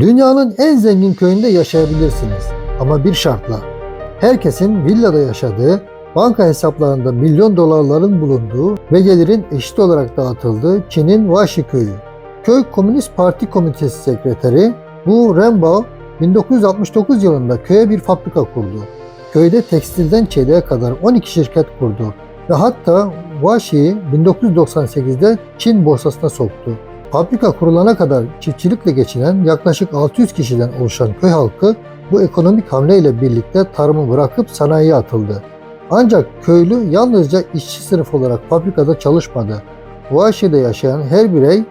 Dünyanın en zengin köyünde yaşayabilirsiniz ama bir şartla. Herkesin villada yaşadığı, banka hesaplarında milyon dolarların bulunduğu ve gelirin eşit olarak dağıtıldığı Çin'in Washi köyü. Köy Komünist Parti Komitesi Sekreteri Wu Renbao 1969 yılında köye bir fabrika kurdu. Köyde tekstilden çeliğe kadar 12 şirket kurdu ve hatta Washi'yi 1998'de Çin borsasına soktu. Fabrika kurulana kadar çiftçilikle geçinen yaklaşık 600 kişiden oluşan köy halkı bu ekonomik hamleyle birlikte tarımı bırakıp sanayiye atıldı. Ancak köylü yalnızca işçi sınıf olarak fabrikada çalışmadı. Washi'de yaşayan her birey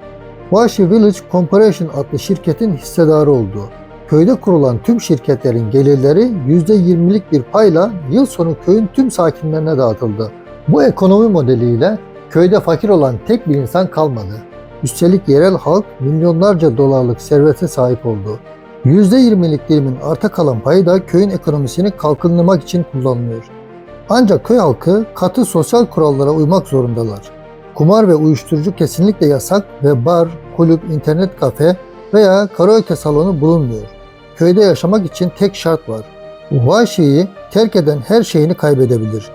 Washi Village Corporation adlı şirketin hissedarı oldu. Köyde kurulan tüm şirketlerin gelirleri %20'lik bir payla yıl sonu köyün tüm sakinlerine dağıtıldı. Bu ekonomi modeliyle köyde fakir olan tek bir insan kalmadı. Üstelik yerel halk milyonlarca dolarlık servete sahip oldu. %20'lik dilimin arta kalan payı da köyün ekonomisini kalkındırmak için kullanılıyor. Ancak köy halkı katı sosyal kurallara uymak zorundalar. Kumar ve uyuşturucu kesinlikle yasak ve bar, kulüp, internet kafe veya karaoke salonu bulunmuyor. Köyde yaşamak için tek şart var. Vahşiyi terk eden her şeyini kaybedebilir.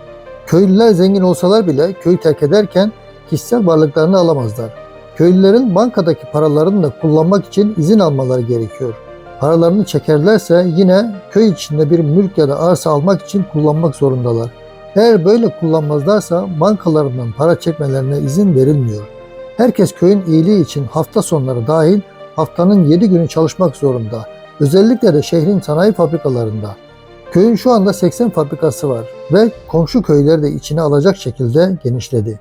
Köylüler zengin olsalar bile köyü terk ederken kişisel varlıklarını alamazlar. Köylülerin bankadaki paralarını da kullanmak için izin almaları gerekiyor. Paralarını çekerlerse yine köy içinde bir mülk ya da arsa almak için kullanmak zorundalar. Eğer böyle kullanmazlarsa bankalarından para çekmelerine izin verilmiyor. Herkes köyün iyiliği için hafta sonları dahil haftanın 7 günü çalışmak zorunda. Özellikle de şehrin sanayi fabrikalarında. Köyün şu anda 80 fabrikası var ve komşu köyleri de içine alacak şekilde genişledi.